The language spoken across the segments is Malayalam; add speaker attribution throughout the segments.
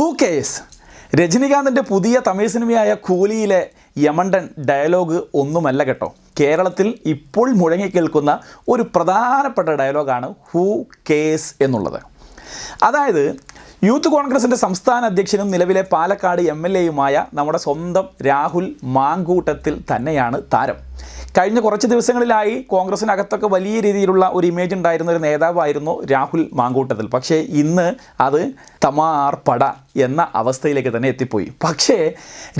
Speaker 1: ഹൂ കേസ് രജനികാന്തിന്റെ പുതിയ തമിഴ് സിനിമയായ കൂലിയിലെ യമണ്ടൻ ഡയലോഗ് ഒന്നുമല്ല കേട്ടോ. കേരളത്തിൽ ഇപ്പോൾ മുഴങ്ങി കേൾക്കുന്ന ഒരു പ്രധാനപ്പെട്ട ഡയലോഗാണ് ഹൂ കേസ് എന്നുള്ളത്. അതായത് യൂത്ത് കോൺഗ്രസിന്റെ സംസ്ഥാന അധ്യക്ഷനും നിലവിലെ പാലക്കാട് എം എൽ എയുമായ നമ്മുടെ സ്വന്തം രാഹുൽ മാങ്കൂട്ടത്തിൽ തന്നെയാണ് താരം. കഴിഞ്ഞ കുറച്ച് ദിവസങ്ങളിലായി കോൺഗ്രസിനകത്തൊക്കെ വലിയ രീതിയിലുള്ള ഒരു ഇമേജ് ഉണ്ടായിരുന്ന ഒരു നേതാവായിരുന്നു രാഹുൽ മാങ്കൂട്ടത്തിൽ. പക്ഷേ ഇന്ന് അത് തമാർപട എന്ന അവസ്ഥയിലേക്ക് തന്നെ എത്തിപ്പോയി. പക്ഷേ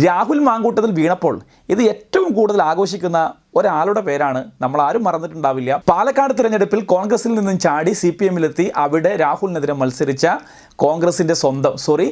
Speaker 1: രാഹുൽ മാങ്കൂട്ടത്തിൽ വീണപ്പോൾ ഇത് ഏറ്റവും കൂടുതൽ ആഘോഷിക്കുന്ന ഒരാളുടെ പേരാണ് നമ്മൾ ആരും മറന്നിട്ടുണ്ടാവില്ല. പാലക്കാട് തിരഞ്ഞെടുപ്പിൽ കോൺഗ്രസിൽ നിന്നും ചാടി സി പി എമ്മിലെത്തി അവിടെ രാഹുലിനെതിരെ മത്സരിച്ച കോൺഗ്രസിന്റെ സ്വന്തം സോറി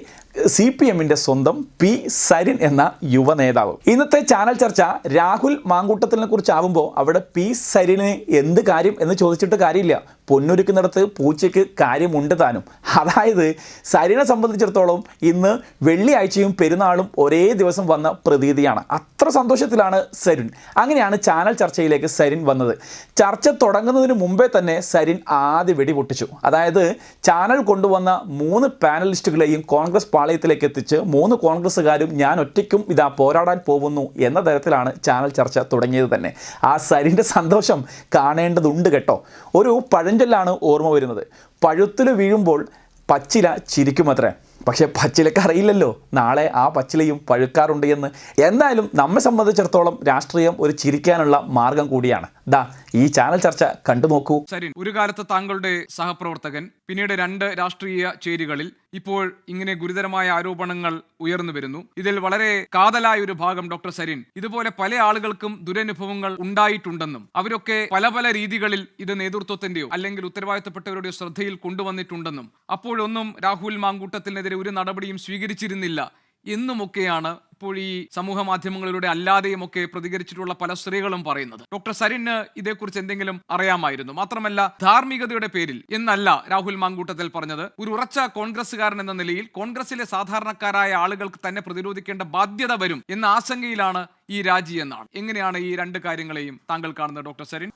Speaker 1: സി പി എമ്മിന്റെ സ്വന്തം പി സരിൻ എന്ന യുവ നേതാവ്. ഇന്നത്തെ ചാനൽ ചർച്ച രാഹുൽ മാങ്കൂട്ടത്തിനെ കുറിച്ചാവുമ്പോൾ അവിടെ പി സരിന് എന്ത് കാര്യം എന്ന് ചോദിച്ചിട്ട് കാര്യമില്ല. പൊന്നൊരുക്കുന്നിടത്ത് പൂച്ചയ്ക്ക് കാര്യമുണ്ട് താനും. അതായത് സരിനെ സംബന്ധിച്ചിടത്തോളം ഇന്ന് വെള്ളിയാഴ്ചയും പെരുന്നാളും ഒരേ ദിവസം വന്ന പ്രതീതിയാണ്. അത്ര സന്തോഷത്തിലാണ് സരിൻ. അങ്ങനെയാണ് ചാനൽ ചർച്ചയിലേക്ക് സരിൻ വന്നത്. ചർച്ച തുടങ്ങുന്നതിന് മുമ്പേ തന്നെ സരിൻ ആദ്യ വെടി പൊട്ടിച്ചു. അതായത് ചാനൽ കൊണ്ടുവന്ന മൂന്ന് പാനലിസ്റ്റുകളെയും കോൺഗ്രസ് പാളയത്തിലേക്ക് എത്തിച്ച് മൂന്ന് കോൺഗ്രസ്സുകാരും ഞാൻ ഒറ്റയ്ക്കും ഇതാ പോരാടാൻ പോകുന്നു എന്ന തരത്തിലാണ് ചാനൽ ചർച്ച തുടങ്ങിയത് തന്നെ. ആ സരിന്റെ സന്തോഷം കാണേണ്ടതുണ്ട് കേട്ടോ. ഒരു പഴഞ്ചൊല്ലാണ് ഓർമ്മ വരുന്നത്. പഴുത്തിൽ വീഴുമ്പോൾ പച്ചില ചിരിക്കുമത്രേ. പക്ഷേ പച്ചിലക്ക് അറിയില്ലല്ലോ. നാളെ ആ പച്ചിലയും പഴുക്കാറുണ്ട് എന്ന്. എന്തായാലും നമ്മെ സംബന്ധിച്ചിടത്തോളം രാഷ്ട്രീയം ഒരു ചിരിക്കാനുള്ള മാർഗം കൂടിയാണ്. ദാ ഈ ചാനൽ ചർച്ച കണ്ടു നോക്കൂ.
Speaker 2: സരിൻ ഒരു കാലത്ത് താങ്കളുടെ സഹപ്രവർത്തകൻ പിന്നീട് രണ്ട് രാഷ്ട്രീയ ചേരികളിൽ ഇപ്പോൾ ഇങ്ങനെ ഗുരുതരമായ ആരോപണങ്ങൾ ഉയർന്നു വരുന്നു. ഇതിൽ വളരെ കാതലായ ഒരു ഭാഗം ഡോക്ടർ സരിൻ. ഇതുപോലെ പല ആളുകൾക്കും ദുരനുഭവങ്ങൾ ഉണ്ടായിട്ടുണ്ടെന്നും അവരൊക്കെ പല പല രീതികളിൽ ഇത് നേതൃത്വത്തിന്റെയോ അല്ലെങ്കിൽ ഉത്തരവാദിത്തപ്പെട്ടവരുടെയോ ശ്രദ്ധയിൽ കൊണ്ടുവന്നിട്ടുണ്ടെന്നും അപ്പോഴൊന്നും രാഹുൽ മാങ്കൂട്ടത്തിനെതിരെ ഒരു നടപടിയും സ്വീകരിച്ചിരുന്നില്ല. എന്നുമൊക്കെയാണ് ഇപ്പോൾ ഈ സമൂഹ മാധ്യമങ്ങളിലൂടെ അല്ലാതെയും ഒക്കെ പ്രതികരിച്ചിട്ടുള്ള പല സ്ത്രീകളും പറയുന്നത്. ഡോക്ടർ സരിന് ഇതേക്കുറിച്ച് എന്തെങ്കിലും അറിയാമായിരുന്നു. മാത്രമല്ല ധാർമ്മികതയുടെ പേരിൽ എന്നല്ല രാഹുൽ മാങ്കൂട്ടത്തിൽ പറഞ്ഞത്. ഒരു ഉറച്ച കോൺഗ്രസ്സുകാരൻ എന്ന നിലയിൽ കോൺഗ്രസിലെ സാധാരണക്കാരായ ആളുകൾക്ക് തന്നെ പ്രതിരോധിക്കേണ്ട ബാധ്യത വരും എന്ന ആശങ്കയിലാണ് ഈ രാജി എന്നാണ്. എങ്ങനെയാണ് ഈ രണ്ട് കാര്യങ്ങളെയും താങ്കൾ കാണുന്നത് doctor Sarin?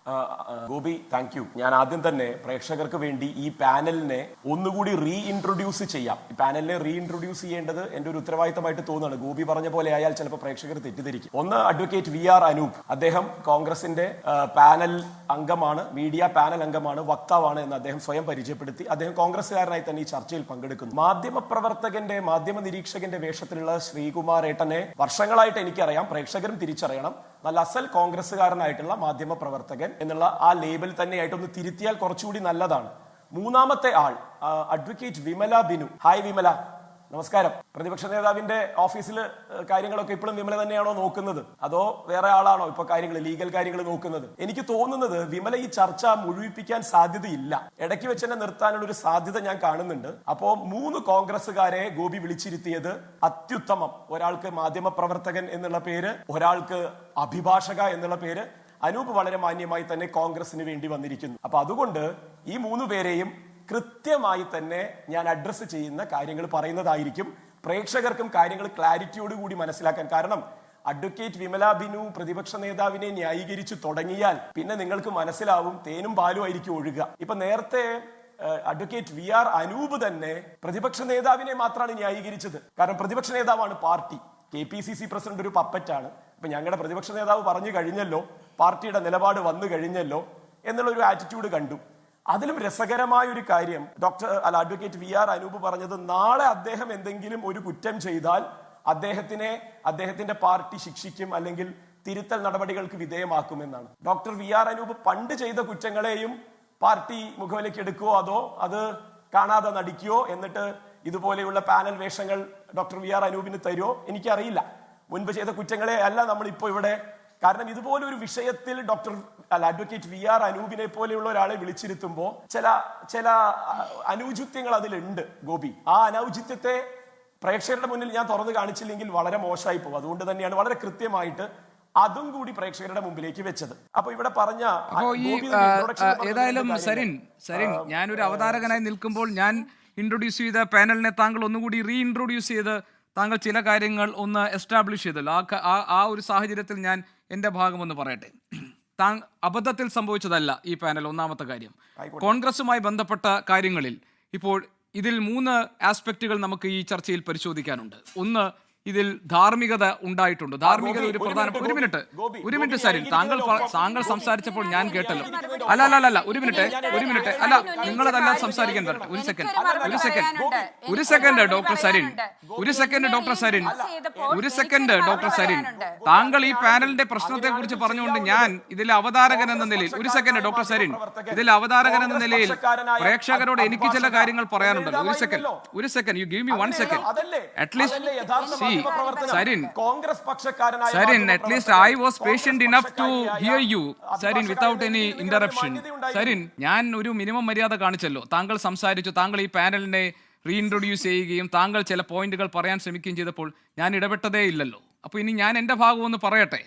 Speaker 3: Gopi thank you ഞാൻ ആദ്യം തന്നെ പ്രേക്ഷകർക്ക് വേണ്ടി ഈ പാനലിനെ ഒന്നുകൂടി റീ ഇൻട്രൊഡ്യൂസ് ചെയ്യാം. ഈ പാനലിനെ റീ ഇൻട്രൊഡ്യൂസ് ചെയ്യേണ്ടത് എന്റെ ഒരു ഉത്തരവാദിത്തമായിട്ട് തോന്നുകയാണ്. ഗോപി പറഞ്ഞ പോലെ ആയാൽ ചിലപ്പോൾ പ്രേക്ഷകർ തെറ്റിദ്ധരിക്കും. ഒന്ന് അഡ്വക്കേറ്റ് വി ആർ അനൂപ്. അദ്ദേഹം കോൺഗ്രസിന്റെ പാനൽ അംഗമാണ് മീഡിയ പാനൽ അംഗമാണ് വക്താവാണ് എന്ന് അദ്ദേഹം സ്വയം പരിചയപ്പെടുത്തി. അദ്ദേഹം കോൺഗ്രസ്സുകാരനായി തന്നെ ഈ ചർച്ചയിൽ പങ്കെടുക്കുന്നു. മാധ്യമ പ്രവർത്തകന്റെ മാധ്യമ നിരീക്ഷകന്റെ വേഷത്തിലുള്ള ശ്രീകുമാർ ഏട്ടനെ വർഷങ്ങളായിട്ട് എനിക്കറിയാം പ്രേക്ഷകരും തിരിച്ചറിയണം. നല്ല അസൽ കോൺഗ്രസ്സുകാരനായിട്ടുള്ള മാധ്യമ പ്രവർത്തകൻ എന്നുള്ള ആ ലേബൽ തന്നെയായിട്ട് ഒന്ന് തിരുത്തിയാൽ കുറച്ചുകൂടി നല്ലതാണ്. മൂന്നാമത്തെ ആൾ അഡ്വക്കേറ്റ് വിമല ബിനു. ഹായ് വിമല. നമസ്കാരം. പ്രതിപക്ഷ നേതാവിന്റെ ഓഫീസിൽ കാര്യങ്ങളൊക്കെ ഇപ്പോഴും വിമല തന്നെയാണോ നോക്കുന്നത്? അതോ വേറെ ആളാണോ ഇപ്പൊ കാര്യങ്ങൾ ലീഗൽ കാര്യങ്ങൾ നോക്കുന്നത്? എനിക്ക് തോന്നുന്നത് വിമല ഈ ചർച്ച മുഴുവിപ്പിക്കാൻ സാധ്യതയില്ല. ഇടയ്ക്ക് വെച്ച് തന്നെ നിർത്താനുള്ള ഒരു സാധ്യത ഞാൻ കാണുന്നുണ്ട്. അപ്പോ മൂന്ന് കോൺഗ്രസ്സുകാരെ ഗോപി വിളിച്ചിരുത്തിയത് അത്യുത്തമം. ഒരാൾക്ക് മാധ്യമ പ്രവർത്തകൻ എന്നുള്ള പേര് ഒരാൾക്ക് അഭിഭാഷക എന്നുള്ള പേര്. അനൂപ് വളരെ മാന്യമായി തന്നെ കോൺഗ്രസിന് വേണ്ടി വന്നിരിക്കുന്നു. അപ്പൊ അതുകൊണ്ട് ഈ മൂന്ന് പേരെയും കൃത്യമായി തന്നെ ഞാൻ അഡ്രസ്സ് ചെയ്യുന്ന കാര്യങ്ങൾ പറയുന്നതായിരിക്കും. പ്രേക്ഷകർക്കും കാര്യങ്ങൾ ക്ലാരിറ്റിയോട് കൂടി മനസ്സിലാക്കാൻ കാരണം അഡ്വക്കേറ്റ് വിമല ബിനു പ്രതിപക്ഷ നേതാവിനെ ന്യായീകരിച്ചു തുടങ്ങിയാൽ പിന്നെ നിങ്ങൾക്ക് മനസ്സിലാവും തേനും പാലും ആയിരിക്കും ഒഴുകുക. ഇപ്പൊ നേരത്തെ അഡ്വക്കേറ്റ് വി ആർ അനൂപ് തന്നെ പ്രതിപക്ഷ നേതാവിനെ മാത്രമാണ് ന്യായീകരിച്ചത്. കാരണം പ്രതിപക്ഷ നേതാവാണ് party. K P C C president ഒരു പപ്പറ്റാണ് അപ്പൊ ഞങ്ങളുടെ പ്രതിപക്ഷ നേതാവ് പറഞ്ഞു കഴിഞ്ഞല്ലോ പാർട്ടിയുടെ നിലപാട് വന്നു കഴിഞ്ഞല്ലോ എന്നുള്ള ഒരു ആറ്റിറ്റ്യൂഡ് കണ്ടു. അതിലും രസകരമായ ഒരു കാര്യം ഡോക്ടർ അല്ല അഡ്വക്കേറ്റ് വി ആർ അനൂപ് പറഞ്ഞത് നാളെ അദ്ദേഹം എന്തെങ്കിലും ഒരു കുറ്റം ചെയ്താൽ അദ്ദേഹത്തിനെ അദ്ദേഹത്തിന്റെ പാർട്ടി ശിക്ഷിക്കും അല്ലെങ്കിൽ തിരുത്തൽ നടപടികൾക്ക് വിധേയമാക്കുമെന്നാണ് ഡോക്ടർ വി ആർ അനൂപ് പണ്ട് ചെയ്ത കുറ്റങ്ങളെയും പാർട്ടി മുഖവിലേക്ക് എടുക്കുകയോ അതോ അത് കാണാതെ നടിക്കുകയോ എന്നിട്ട് ഇതുപോലെയുള്ള പാനൽ വേഷങ്ങൾ ഡോക്ടർ വി ആർ അനൂപിന് തരുമോ എനിക്കറിയില്ല. മുൻപ് ചെയ്ത കുറ്റങ്ങളെ അല്ല നമ്മൾ ഇപ്പോൾ ഇവിടെ കാരണം ഇതുപോലെ ഒരു വിഷയത്തിൽ ഡോക്ടർ അല്ല അഡ്വക്കേറ്റ് വി ആർ അനൂപിനെ പോലെയുള്ള ഒരാളെ വിളിച്ചിരുത്തുമ്പോൾ ചില ചില അനൂചിത്യങ്ങൾ അതിലുണ്ട് ഗോപി. ആ അനൗചിത്യത്തെ പ്രേക്ഷകരുടെ മുന്നിൽ ഞാൻ തുറന്നു കാണിച്ചില്ലെങ്കിൽ വളരെ മോശമായി പോകും. അതുകൊണ്ട് തന്നെയാണ് വളരെ കൃത്യമായിട്ട് അതും കൂടി പ്രേക്ഷകരുടെ മുമ്പിലേക്ക് വെച്ചത്. അപ്പൊ ഇവിടെ പറഞ്ഞ
Speaker 2: ഏതായാലും സരിൻ
Speaker 3: ഞാൻ
Speaker 2: സരിൻ ഞാനൊരു അവതാരകനായി നിൽക്കുമ്പോൾ ഞാൻ ഇൻട്രൊഡ്യൂസ് ചെയ്ത പാനലിനെ താങ്കൾ ഒന്നുകൂടി റീ ഇൻട്രൊഡ്യൂസ് ചെയ്ത് താങ്കൾ ചില കാര്യങ്ങൾ ഒന്ന് എസ്റ്റാബ്ലിഷ് ചെയ്തല്ലോ. ആ ആ- ഒരു സാഹചര്യത്തിൽ ഞാൻ എന്റെ ഭാഗം ഒന്ന് പറയട്ടെ. താങ്ക് അബദ്ധത്തിൽ സംഭവിച്ചതല്ല ഈ പാനൽ ഒന്നാമത്തെ കാര്യം. കോൺഗ്രസുമായി ബന്ധപ്പെട്ട കാര്യങ്ങളിൽ ഇപ്പോൾ ഇതിൽ മൂന്ന് ആസ്പെക്റ്റുകൾ നമുക്ക് ഈ ചർച്ചയിൽ പരിശോധിക്കാനുണ്ട്. ഒന്ന് ഇതിൽ ധാർമ്മികത ഉണ്ടായിട്ടുണ്ട്. ധാർമ്മികത ഒരു പ്രധാന ഒരു മിനിറ്റ് ഒരു മിനിറ്റ്
Speaker 3: സാരിൽ
Speaker 2: താങ്കൾ താങ്കൾ സംസാരിച്ചപ്പോൾ ഞാൻ കേട്ടല്ലോ. അല്ല അല്ല അല്ല അല്ല ഒരു മിനിറ്റ് ഒരു മിനിറ്റ്. അല്ല നിങ്ങളതല്ല സംസാരിക്കാൻ
Speaker 3: പറ്റും
Speaker 2: തരട്ടെ ഒരു സെക്കൻഡ് ഒരു സെക്കൻഡ്. ഒരു സെക്കൻഡ് ഡോക്ടർ സരിൻ. ഒരു സെക്കൻഡ് ഡോക്ടർ സരിൻ. ഒരു സെക്കൻഡ് ഡോക്ടർ സരിൻ. താങ്കൾ ഈ പാനലിന്റെ പ്രശ്നത്തെ കുറിച്ച് പറഞ്ഞുകൊണ്ട് ഞാൻ ഇതിൽ അവതാരകൻ എന്ന നിലയിൽ ഒരു സെക്കൻഡ് ഡോക്ടർ സരിൻ. ഇതിൽ അവതാരകൻ എന്ന നിലയിൽ പ്രേക്ഷകരോട് എനിക്ക് ചില കാര്യങ്ങൾ പറയാനുണ്ടല്ലോ ഒരു സെക്കൻഡ് ഒരു second you give me one second at least Sarin.
Speaker 3: മാധ്യമപ്രവർത്തകൻ,
Speaker 2: at least I was patient enough to
Speaker 3: Congress
Speaker 2: here you
Speaker 3: പക്ഷക്കാരനായ
Speaker 2: Sarin without any interruption Sarin ഞാൻ ഒരു മിനിമം മര്യാദ കാണിച്ചല്ലോ. താങ്കൾ സംസാരിച്ചു താങ്കൾ ഈ പാനലിനെ റീഇൻട്രൊഡ്യൂസ് ചെയ്യുകയും താങ്കൾ ചില പോയിന്റുകൾ പറയാൻ ശ്രമിക്കുകയും ചെയ്തപ്പോൾ ഞാൻ ഇടപെട്ടതേ ഇല്ലല്ലോ. അപ്പോൾ ഇനി ഞാൻ എന്റെ ഭാഗം ഒന്ന് പറയട്ടെ?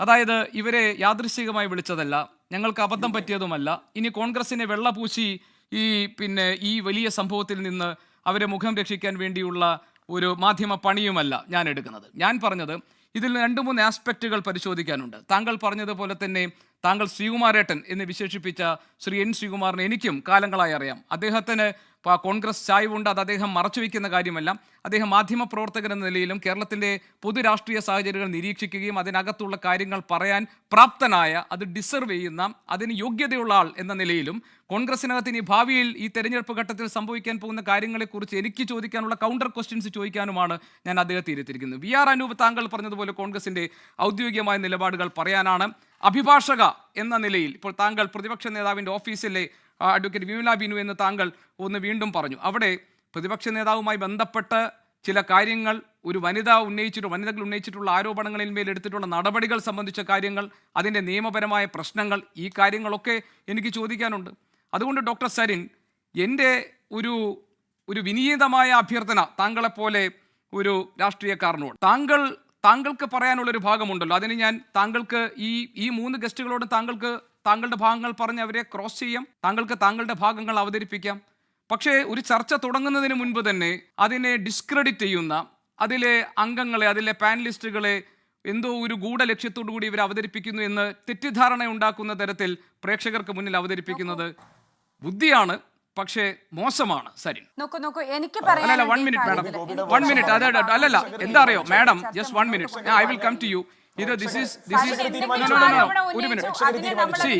Speaker 2: അതായത് ഇവരെ യാദൃശികമായി വിളിച്ചതല്ല ഞങ്ങൾക്ക് അബദ്ധം പറ്റിയതുമല്ല. ഇനി കോൺഗ്രസിനെ വെള്ളപൂശി ഈ പിന്നെ ഈ വലിയ സംഭവത്തിൽ നിന്ന് അവരെ മുഖം രക്ഷിക്കാൻ വേണ്ടിയുള്ള ഒരു മാധ്യമ പണിയുമല്ല ഞാൻ എടുക്കുന്നത്. ഞാൻ പറഞ്ഞത് ഇതിൽ രണ്ട് മൂന്ന് ആസ്പെക്റ്റുകൾ പരിശോധിക്കാനുണ്ട്. താങ്കൾ പറഞ്ഞതുപോലെ തന്നെ താങ്കൾ ശ്രീകുമാരേട്ടൻ എന്ന് വിശേഷിപ്പിച്ച ശ്രീ എൻ ശ്രീകുമാറിനെ എനിക്കും കാലങ്ങളായി അറിയാം. അദ്ദേഹത്തിന് കോൺഗ്രസ് ചായ്വുണ്ട് അത് അദ്ദേഹം മറച്ചു വയ്ക്കുന്ന കാര്യമല്ല. അദ്ദേഹം മാധ്യമപ്രവർത്തകൻ എന്ന നിലയിലും കേരളത്തിന്റെ പൊതു രാഷ്ട്രീയ സാഹചര്യങ്ങൾ നിരീക്ഷിക്കുകയും അതിനകത്തുള്ള കാര്യങ്ങൾ പറയാൻ പ്രാപ്തനായ അത് ഡിസർവ് ചെയ്യുന്ന അതിന് യോഗ്യതയുള്ള ആൾ എന്ന നിലയിലും കോൺഗ്രസിനകത്ത് ഇനി ഭാവിയിൽ ഈ തെരഞ്ഞെടുപ്പ് ഘട്ടത്തിൽ സംഭവിക്കാൻ പോകുന്ന കാര്യങ്ങളെക്കുറിച്ച് എനിക്ക് ചോദിക്കാനുള്ള കൗണ്ടർ ക്വസ്റ്റ്യൻസ് ചോദിക്കാനുമാണ് ഞാൻ അദ്ദേഹത്തെ ഇരുത്തിയിരിക്കുന്നത്. വി ആർ അനൂപ് താങ്കൾ പറഞ്ഞതുപോലെ കോൺഗ്രസിന്റെ ഔദ്യോഗികമായ നിലപാടുകൾ പറയാനാണ് അഭിഭാഷക എന്ന നിലയിൽ ഇപ്പോൾ താങ്കൾ പ്രതിപക്ഷ നേതാവിന്റെ ഓഫീസിലെ അഡ്വക്കേറ്റ് വിമല ബിനു എന്ന് താങ്കൾ ഒന്ന് വീണ്ടും പറഞ്ഞു. അവിടെ പ്രതിപക്ഷ നേതാവുമായി ബന്ധപ്പെട്ട് ചില കാര്യങ്ങൾ ഒരു വനിത ഉന്നയിച്ചിട്ടുള്ള വനിതകൾ ഉന്നയിച്ചിട്ടുള്ള ആരോപണങ്ങളിൽ മേൽ എടുത്തിട്ടുള്ള നടപടികൾ സംബന്ധിച്ച കാര്യങ്ങൾ അതിന്റെ നിയമപരമായ പ്രശ്നങ്ങൾ ഈ കാര്യങ്ങളൊക്കെ എനിക്ക് ചോദിക്കാനുണ്ട്. അതുകൊണ്ട് ഡോക്ടർ സരിൻ എന്റെ ഒരു ഒരു വിനീതമായ അഭ്യർത്ഥന താങ്കളെപ്പോലെ ഒരു രാഷ്ട്രീയക്കാരനോട്. താങ്കൾ താങ്കൾക്ക് പറയാനുള്ളൊരു ഭാഗമുണ്ടല്ലോ. അതിന് ഞാൻ താങ്കൾക്ക് ഈ ഈ മൂന്ന് ഗസ്റ്റുകളോട് താങ്കൾക്ക് താങ്കളുടെ ഭാഗങ്ങൾ പറഞ്ഞ് അവരെ ക്രോസ് ചെയ്യാം. താങ്കൾക്ക് താങ്കളുടെ ഭാഗങ്ങൾ അവതരിപ്പിക്കാം. പക്ഷേ ഒരു ചർച്ച തുടങ്ങുന്നതിന് മുൻപ് തന്നെ അതിനെ ഡിസ്ക്രെഡിറ്റ് ചെയ്യുന്ന അതിലെ അംഗങ്ങളെ അതിലെ പാനലിസ്റ്റുകളെ എന്തോ ഒരു ഗൂഢലക്ഷ്യത്തോടു കൂടി ഇവർ അവതരിപ്പിക്കുന്നു എന്ന് തെറ്റിദ്ധാരണ ഉണ്ടാക്കുന്ന തരത്തിൽ പ്രേക്ഷകർക്ക് മുന്നിൽ അവതരിപ്പിക്കുന്നത് ബുദ്ധിയാണ് പക്ഷേ മോശമാണ് സരി
Speaker 4: നോക്കൂ നോക്കൂ എനിക്ക്
Speaker 2: അല്ലല്ല one minute madam. One minute അതെ, അല്ലല്ല എന്താ അറിയോ madam just one minute I will come to you ഇത് ദിസ് ഈസ് ദിസ് ഈസ് ഒരു മിനിറ്റ്
Speaker 4: അതിനെ നമ്മൾ
Speaker 2: സി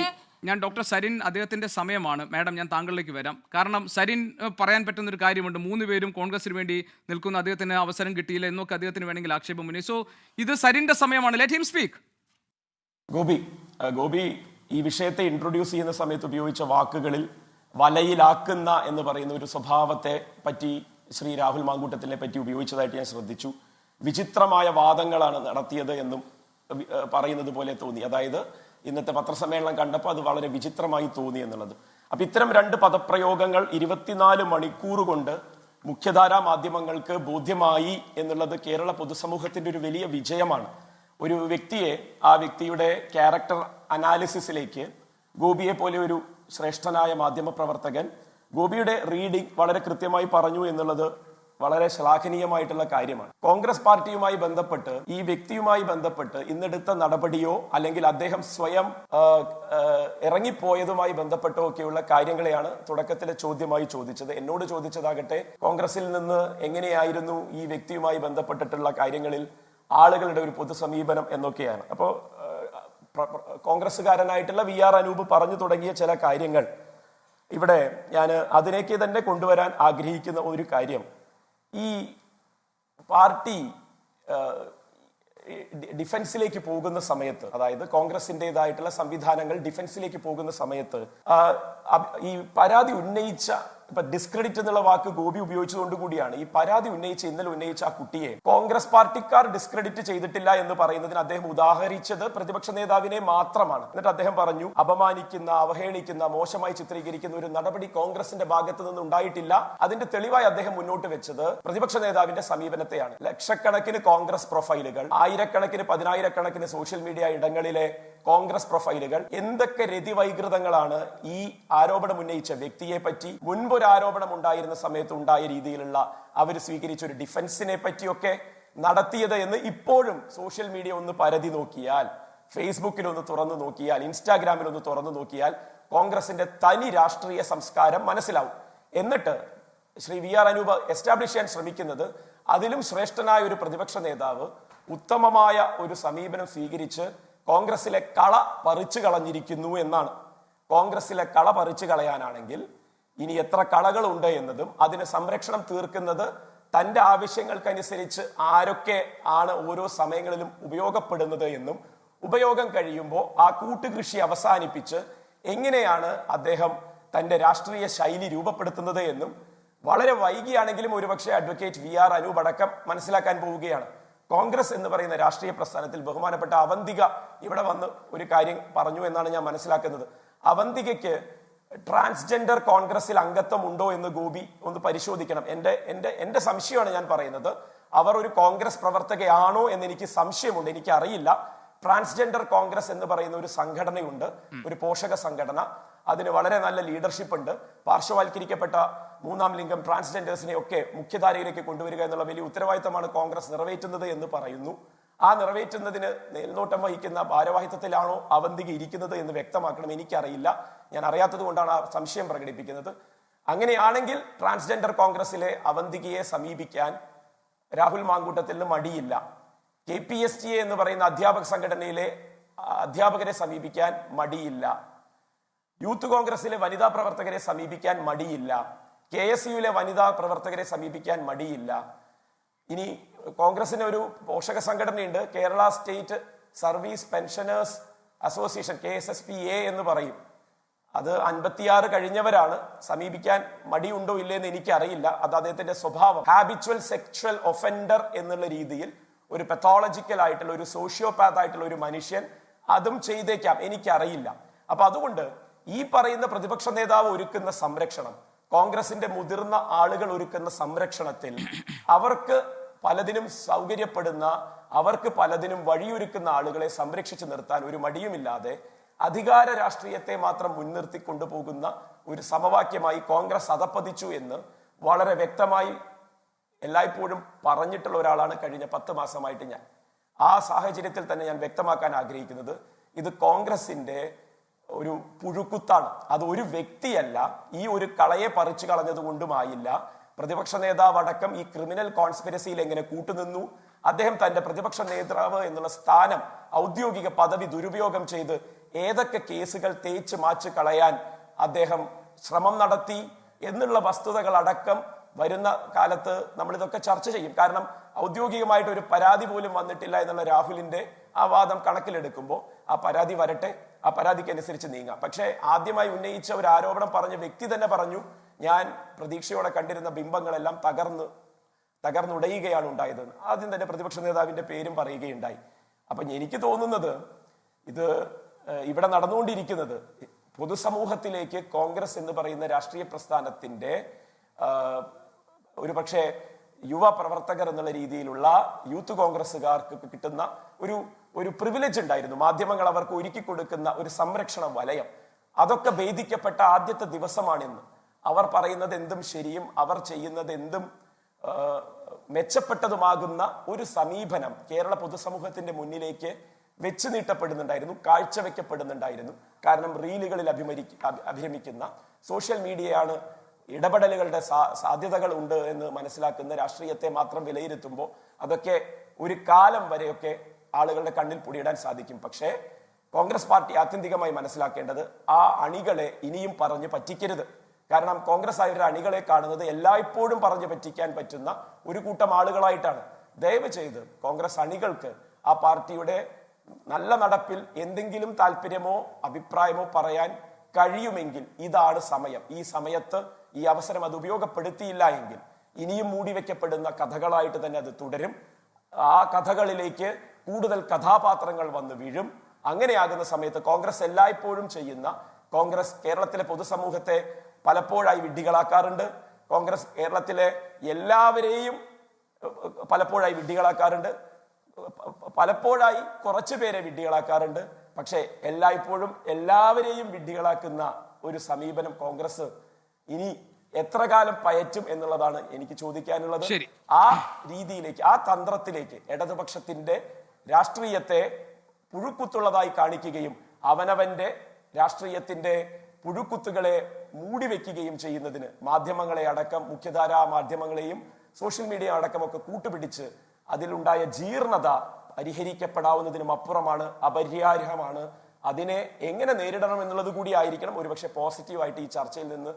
Speaker 2: ഞാൻ ഡോക്ടർ സരിൻ അദ്ദേഹത്തിന്റെ സമയമാണ്. മാഡം ഞാൻ താങ്കളിലേക്ക് വരാം. കാരണം സരിൻ പറയാൻ പറ്റുന്ന ഒരു കാര്യമുണ്ട്. മൂന്ന് പേരും കോൺഗ്രസിന് വേണ്ടി നിൽക്കുന്ന അദ്ദേഹത്തിന് അവസരം കിട്ടിയില്ല എന്നൊക്കെ അദ്ദേഹത്തിന് വേണമെങ്കിൽ ആക്ഷേപം ഉന്നയി സോ ഇത് സരിന്റെ സമയമാണ്. Let him speak
Speaker 3: Gopi Gopi ഈ വിഷയത്തെ ഇൻട്രൊഡ്യൂസ് ചെയ്യുന്ന സമയത്ത് ഉപയോഗിച്ച വാക്കുകളിൽ വലയിലാക്കുന്ന എന്ന് പറയുന്ന ഒരു സ്വഭാവത്തെ പറ്റി ശ്രീ രാഹുൽ മാങ്കൂട്ടത്തിനെ പറ്റി ഉപയോഗിച്ചതായിട്ട് ഞാൻ ശ്രദ്ധിച്ചു. വിചിത്രമായ വാദങ്ങളാണ് നടത്തിയത് എന്നും പറയുന്നത് പോലെ തോന്നി. അതായത് ഇന്നത്തെ പത്രസമ്മേളനം കണ്ടപ്പോൾ അത് വളരെ വിചിത്രമായി തോന്നി എന്നുള്ളത്. അപ്പൊ ഇത്തരം രണ്ട് പദപ്രയോഗങ്ങൾ ഇരുപത്തിനാല് മണിക്കൂർ കൊണ്ട് മുഖ്യധാരാ മാധ്യമങ്ങൾക്ക് ബോധ്യമായി എന്നുള്ളത് കേരള പൊതുസമൂഹത്തിന്റെ ഒരു വലിയ വിജയമാണ്. ഒരു വ്യക്തിയെ ആ വ്യക്തിയുടെ ക്യാരക്ടർ അനാലിസിസിലേക്ക് ഗോപിയെ പോലെ ഒരു ശ്രേഷ്ഠനായ മാധ്യമ പ്രവർത്തകൻ ഗോപിയുടെ റീഡിംഗ് വളരെ കൃത്യമായി പറഞ്ഞു എന്നുള്ളത് വളരെ ശ്ലാഘനീയമായിട്ടുള്ള കാര്യമാണ്. കോൺഗ്രസ് പാർട്ടിയുമായി ബന്ധപ്പെട്ട് ഈ വ്യക്തിയുമായി ബന്ധപ്പെട്ട് ഇന്നെടുത്ത നടപടിയോ അല്ലെങ്കിൽ അദ്ദേഹം സ്വയം ഇറങ്ങിപ്പോയതുമായി ബന്ധപ്പെട്ടോ ഒക്കെയുള്ള കാര്യങ്ങളെയാണ് തുടക്കത്തിലെ ചോദ്യമായി ചോദിച്ചത്. എന്നോട് ചോദിച്ചതാകട്ടെ കോൺഗ്രസിൽ നിന്ന് എങ്ങനെയായിരുന്നു ഈ വ്യക്തിയുമായി ബന്ധപ്പെട്ടിട്ടുള്ള കാര്യങ്ങളിൽ ആളുകളുടെ ഒരു പൊതു സമീപനം എന്നൊക്കെയാണ് അപ്പോൾ കോൺഗ്രസ്സുകാരനായിട്ടുള്ള വി ആർ അനൂപ് പറഞ്ഞു തുടങ്ങിയ ചില കാര്യങ്ങൾ ഇവിടെ ഞാൻ അതിലേക്ക് തന്നെ കൊണ്ടുവരാൻ ആഗ്രഹിക്കുന്ന ഒരു കാര്യം ഈ പാർട്ടി ഡിഫൻസിലേക്ക് പോകുന്ന സമയത്ത് അതായത് കോൺഗ്രസിന്റെതായിട്ടുള്ള സംവിധാനങ്ങൾ ഡിഫൻസിലേക്ക് പോകുന്ന സമയത്ത് ഈ പരാതി ഉന്നയിച്ച ഇപ്പൊ ഡിസ്ക്രെഡിറ്റ് എന്നുള്ള വാക്ക് ഗോപി ഉപയോഗിച്ചതുകൊണ്ട് കൂടിയാണ്. ഈ പരാതി ഉന്നയിച്ച ഇന്നലെ ഉന്നയിച്ച ആ കുട്ടിയെ കോൺഗ്രസ് പാർട്ടിക്കാർ ഡിസ്ക്രെഡിറ്റ് ചെയ്തിട്ടില്ല എന്ന് പറയുന്നതിന് അദ്ദേഹം ഉദാഹരിച്ചത് പ്രതിപക്ഷ നേതാവിനെ മാത്രമാണ്. എന്നിട്ട് അദ്ദേഹം പറഞ്ഞു അപമാനിക്കുന്ന അവഹേളിക്കുന്ന മോശമായി ചിത്രീകരിക്കുന്ന ഒരു നടപടി കോൺഗ്രസിന്റെ ഭാഗത്ത് നിന്ന് ഉണ്ടായിട്ടില്ല. അതിന്റെ തെളിവായി അദ്ദേഹം മുന്നോട്ട് വെച്ചത് പ്രതിപക്ഷ നേതാവിന്റെ സമീപനത്തെയാണ്. ലക്ഷക്കണക്കിന് കോൺഗ്രസ് പ്രൊഫൈലുകൾ ആയിരക്കണക്കിന് പതിനായിരക്കണക്കിന് സോഷ്യൽ മീഡിയ ഇടങ്ങളിലെ കോൺഗ്രസ് പ്രൊഫൈലുകൾ എന്തൊക്കെ രതിവൈകൃതങ്ങളാണ് ഈ ആരോപണം ഉന്നയിച്ച വ്യക്തിയെ പറ്റി മുൻപൊരു ആരോപണം ഉണ്ടായിരുന്ന സമയത്ത് ഉണ്ടായ രീതിയിലുള്ള അവർ സ്വീകരിച്ച ഒരു ഡിഫൻസിനെ പറ്റിയൊക്കെ നടത്തിയത് എന്ന് ഇപ്പോഴും സോഷ്യൽ മീഡിയ ഒന്ന് പരതി നോക്കിയാൽ ഫേസ്ബുക്കിൽ ഒന്ന് തുറന്നു നോക്കിയാൽ ഇൻസ്റ്റാഗ്രാമിൽ ഒന്ന് തുറന്നു നോക്കിയാൽ കോൺഗ്രസിന്റെ തനി രാഷ്ട്രീയ സംസ്കാരം മനസ്സിലാവും. എന്നിട്ട് Shri V R Anoop establish ചെയ്യാൻ ശ്രമിക്കുന്നത് അതിലും ശ്രേഷ്ഠനായ ഒരു പ്രതിപക്ഷ നേതാവ് ഉത്തമമായ ഒരു സമീപനം സ്വീകരിച്ച് കോൺഗ്രസിലെ കള പറിച്ചു കളഞ്ഞിരിക്കുന്നു എന്നാണ്. കോൺഗ്രസിലെ കള പറിച്ചു കളയാനാണെങ്കിൽ ഇനി എത്ര കളകളുണ്ട് എന്നതും അതിന് സംരക്ഷണം തീർക്കുന്നത് തന്റെ ആവശ്യങ്ങൾക്കനുസരിച്ച് ആരൊക്കെ ആണ് ഓരോ സമയങ്ങളിലും ഉപയോഗപ്പെടുന്നത് എന്നും ഉപയോഗം കഴിയുമ്പോൾ ആ കൂട്ടുകൃഷി അവസാനിപ്പിച്ച് എങ്ങനെയാണ് അദ്ദേഹം തന്റെ രാഷ്ട്രീയ ശൈലി രൂപപ്പെടുത്തുന്നത് എന്നും വളരെ വൈകിയാണെങ്കിലും ഒരുപക്ഷെ അഡ്വക്കേറ്റ് വി ആർ അനൂപ് അടക്കം മനസ്സിലാക്കാൻ പോവുകയാണ്. കോൺഗ്രസ് എന്ന് പറയുന്ന രാഷ്ട്രീയ പ്രസ്ഥാനത്തിൽ ബഹുമാനപ്പെട്ട അവന്തിക ഇവിടെ വന്ന് ഒരു കാര്യം പറഞ്ഞു എന്നാണ് ഞാൻ മനസ്സിലാക്കുന്നത്. അവന്തികയ്ക്ക് ട്രാൻസ്ജെൻഡർ കോൺഗ്രസിൽ അംഗത്വം ഉണ്ടോ എന്ന് ഗോപി ഒന്ന് പരിശോധിക്കണം. എന്റെ എന്റെ എന്റെ സംശയമാണ് ഞാൻ പറയുന്നത്. അവർ ഒരു കോൺഗ്രസ് പ്രവർത്തകയാണോ എന്ന് എനിക്ക് സംശയമുണ്ട്. എനിക്ക് അറിയില്ല ട്രാൻസ്ജെൻഡർ കോൺഗ്രസ് എന്ന് പറയുന്ന ഒരു സംഘടനയുണ്ട്. ഒരു പോഷക സംഘടന. അതിന് വളരെ നല്ല ലീഡർഷിപ്പ് ഉണ്ട്. പാർശ്വവൽക്കരിക്കപ്പെട്ട മൂന്നാം ലിംഗം ട്രാൻസ്ജെൻഡേഴ്സിനെ ഒക്കെ മുഖ്യധാരയിലേക്ക് കൊണ്ടുവരിക എന്നുള്ള വലിയ ഉത്തരവാദിത്തമാണ് കോൺഗ്രസ് നിറവേറ്റുന്നത് എന്ന് പറയുന്നു. ആ നിറവേറ്റുന്നതിന് മേൽനോട്ടം വഹിക്കുന്ന ഭാരവാഹിത്വത്തിലാണോ അവന്തിക ഇരിക്കുന്നത് എന്ന് വ്യക്തമാക്കണം. എനിക്കറിയില്ല. ഞാൻ അറിയാത്തത് കൊണ്ടാണ് ആ സംശയം പ്രകടിപ്പിക്കുന്നത്. അങ്ങനെയാണെങ്കിൽ ട്രാൻസ്ജെൻഡർ കോൺഗ്രസിലെ അവന്തികയെ സമീപിക്കാൻ രാഹുൽ മാങ്കൂട്ടത്തിന് മടിയില്ല. കെ പി എസ് ടി എന്ന് പറയുന്ന അധ്യാപക സംഘടനയിലെ അധ്യാപകരെ സമീപിക്കാൻ മടിയില്ല. യൂത്ത് കോൺഗ്രസിലെ വനിതാ പ്രവർത്തകരെ സമീപിക്കാൻ മടിയില്ല. കെ എസ് യുവിലെ വനിതാ പ്രവർത്തകരെ സമീപിക്കാൻ മടിയില്ല. ഇനി കോൺഗ്രസിന് ഒരു പോഷക സംഘടനയുണ്ട്. Kerala state service pensioners association K S S P A എന്ന് പറയും. അത് അൻപത്തിയാറ് കഴിഞ്ഞവരാണ്. സമീപിക്കാൻ മടിയുണ്ടോ ഇല്ലേന്ന് എനിക്കറിയില്ല. അത് അദ്ദേഹത്തിന്റെ സ്വഭാവം. ഹാബിച്വൽ സെക്ഷൽ ഒഫൻഡർ എന്നുള്ള രീതിയിൽ ഒരു പെത്തോളജിക്കൽ ആയിട്ടുള്ള ഒരു സോഷ്യോപാത്ത് ആയിട്ടുള്ള ഒരു മനുഷ്യൻ അതും ചെയ്തേക്കാം. എനിക്കറിയില്ല. അപ്പൊ അതുകൊണ്ട് ഈ പറയുന്ന പ്രതിപക്ഷ നേതാവ് ഒരുക്കുന്ന സംരക്ഷണം കോൺഗ്രസിന്റെ മുതിർന്ന ആളുകൾ ഒരുക്കുന്ന സംരക്ഷണത്തിൽ അവർക്ക് പലതിനും സൗകര്യപ്പെടുന്ന അവർക്ക് പലതിനും വഴിയൊരുക്കുന്ന ആളുകളെ സംരക്ഷിച്ചു നിർത്താൻ ഒരു മടിയുമില്ലാതെ അധികാര രാഷ്ട്രീയത്തെ മാത്രം മുൻനിർത്തി കൊണ്ടുപോകുന്ന ഒരു സമവാക്യമായി കോൺഗ്രസ് അതപ്പതിച്ചു എന്ന് വളരെ വ്യക്തമായി എല്ലായ്പ്പോഴും പറഞ്ഞിട്ടുള്ള ഒരാളാണ് കഴിഞ്ഞ പത്ത് മാസമായിട്ട് ഞാൻ. ആ സാഹചര്യത്തിൽ തന്നെ ഞാൻ വ്യക്തമാക്കാൻ ആഗ്രഹിക്കുന്നത് ഇത് കോൺഗ്രസിന്റെ ഒരു പുഴുക്കുത്താണ്. അത് ഒരു വ്യക്തിയല്ല. ഈ ഒരു കളയെ പറിച്ചു കളഞ്ഞത് കൊണ്ടുമായില്ല. പ്രതിപക്ഷ നേതാവ് അടക്കം ഈ ക്രിമിനൽ കോൺസ്പിരസിയിൽ എങ്ങനെ കൂട്ടുനിന്നു? അദ്ദേഹം തന്റെ പ്രതിപക്ഷ നേതാവ് എന്നുള്ള സ്ഥാനം ഔദ്യോഗിക പദവി ദുരുപയോഗം ചെയ്ത് ഏതൊക്കെ കേസുകൾ തേച്ച് മാച്ച് കളയാൻ അദ്ദേഹം ശ്രമം നടത്തി എന്നുള്ള വസ്തുതകൾ അടക്കം വരുന്ന കാലത്ത് നമ്മൾ ഇതൊക്കെ ചർച്ച ചെയ്യും. കാരണം ഔദ്യോഗികമായിട്ട് ഒരു പരാതി പോലും വന്നിട്ടില്ല എന്നുള്ള രാഹുലിന്റെ ആ വാദം കണക്കിലെടുക്കുമ്പോൾ ആ പരാതി വരട്ടെ ആ പരാതിക്ക് അനുസരിച്ച് നീങ്ങാം. പക്ഷേ ആദ്യമായി ഉന്നയിച്ച ഒരു ആരോപണം പറഞ്ഞ വ്യക്തി തന്നെ പറഞ്ഞു ഞാൻ പ്രതീക്ഷയോടെ കണ്ടിരുന്ന ബിംബങ്ങളെല്ലാം തകർന്ന് തകർന്നുടയുകയാണ് ഉണ്ടായത് ആദ്യം തന്നെ പ്രതിപക്ഷ നേതാവിന്റെ പേരും പറയുകയുണ്ടായി. അപ്പൊ എനിക്ക് തോന്നുന്നത് ഇത് ഇവിടെ നടന്നുകൊണ്ടിരിക്കുന്നത് പൊതുസമൂഹത്തിലേക്ക് കോൺഗ്രസ് എന്ന് പറയുന്ന രാഷ്ട്രീയ പ്രസ്ഥാനത്തിന്റെ ഒരു പക്ഷേ യുവ പ്രവർത്തകർ എന്നുള്ള രീതിയിലുള്ള യൂത്ത് കോൺഗ്രസ്സുകാർക്ക് കിട്ടുന്ന ഒരു ഒരു പ്രിവിലേജ് ഉണ്ടായിരുന്നു. മാധ്യമങ്ങൾ അവർക്ക് ഒരുക്കി കൊടുക്കുന്ന ഒരു സംരക്ഷണ വലയം. അതൊക്കെ ഭേദിക്കപ്പെട്ട ആദ്യത്തെ ദിവസമാണിന്ന്. അവർ പറയുന്നത് എന്തും ശരിയും അവർ ചെയ്യുന്നത് എന്തും മെച്ചപ്പെട്ടതുമാകുന്ന ഒരു സമീപനം കേരള പൊതുസമൂഹത്തിന്റെ മുന്നിലേക്ക് വെച്ച് നീട്ടപ്പെടുന്നുണ്ടായിരുന്നു കാഴ്ചവെക്കപ്പെടുന്നുണ്ടായിരുന്നു. കാരണം റീലുകളിൽ അഭിമരി അഭിരമിക്കുന്ന സോഷ്യൽ മീഡിയയാണ് ഇടപെടലുകളുടെ സാധ്യതകൾ ഉണ്ട് എന്ന് മനസ്സിലാക്കുന്ന രാഷ്ട്രീയത്തെ മാത്രം വിലയിരുത്തുമ്പോൾ അതൊക്കെ ഒരു കാലം വരെയൊക്കെ ആളുകളുടെ കണ്ണിൽ പൊടിയിടാൻ സാധിക്കും. പക്ഷേ കോൺഗ്രസ് പാർട്ടി ആത്യന്തികമായി മനസ്സിലാക്കേണ്ടത് ആ അണികളെ ഇനിയും പറഞ്ഞ് പറ്റിക്കരുത്. കാരണം കോൺഗ്രസ് അവരുടെ അണികളെ കാണുന്നത് എല്ലായ്പ്പോഴും പറഞ്ഞു പറ്റിക്കാൻ പറ്റുന്ന ഒരു കൂട്ടം ആളുകളായിട്ടാണ്. ദയവ് ചെയ്ത് കോൺഗ്രസ് അണികൾക്ക് ആ പാർട്ടിയുടെ നല്ല നടപ്പിൽ എന്തെങ്കിലും താല്പര്യമോ അഭിപ്രായമോ പറയാൻ കഴിയുമെങ്കിൽ ഇതാണ് സമയം. ഈ സമയത്ത് ഈ അവസരം അത് ഉപയോഗപ്പെടുത്തിയില്ല എങ്കിൽ ഇനിയും മൂടിവെക്കപ്പെടുന്ന കഥകളായിട്ട് തന്നെ അത് തുടരും. ആ കഥകളിലേക്ക് കൂടുതൽ കഥാപാത്രങ്ങൾ വന്ന് വീഴും. അങ്ങനെയാകുന്ന സമയത്ത് കോൺഗ്രസ് എല്ലായ്പ്പോഴും ചെയ്യുന്ന കോൺഗ്രസ് കേരളത്തിലെ പൊതുസമൂഹത്തെ പലപ്പോഴായി വിഡ്ഢികളാക്കാറുണ്ട്. കോൺഗ്രസ് കേരളത്തിലെ എല്ലാവരെയും പലപ്പോഴായി വിഡ്ഢികളാക്കാറുണ്ട്. പലപ്പോഴായി കുറച്ചു പേരെ വിഡ്ഢികളാക്കാറുണ്ട്. പക്ഷേ എല്ലായ്പ്പോഴും എല്ലാവരെയും വിഡ്ഢികളാക്കുന്ന ഒരു സമീപനം കോൺഗ്രസ് ഇനി എത്ര കാലം പയറ്റും എന്നുള്ളതാണ് എനിക്ക് ചോദിക്കാനുള്ളത്. ആ രീതിയിലേക്ക് ആ തന്ത്രത്തിലേക്ക് ഇടതുപക്ഷത്തിന്റെ രാഷ്ട്രീയത്തെ പുഴുക്കുത്തുള്ളതായി കാണിക്കുകയും അവനവന്റെ രാഷ്ട്രീയത്തിന്റെ പുഴുക്കുത്തുകളെ മൂടി വെക്കുകയും ചെയ്യുന്നതിന് മാധ്യമങ്ങളെ അടക്കം മുഖ്യധാരാ മാധ്യമങ്ങളെയും സോഷ്യൽ മീഡിയ അടക്കമൊക്കെ കൂട്ടുപിടിച്ച് അതിലുണ്ടായ ജീർണത പരിഹരിക്കപ്പെടാവുന്നതിനും അപ്പുറമാണ് അപരിഹാരമാണ് അതിനെ എങ്ങനെ നേരിടണം എന്നുള്ളത് കൂടി ആയിരിക്കണം ഒരുപക്ഷെ പോസിറ്റീവായിട്ട് ഈ ചർച്ചയിൽ നിന്ന്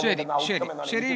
Speaker 2: ശരി ശരി. ശരി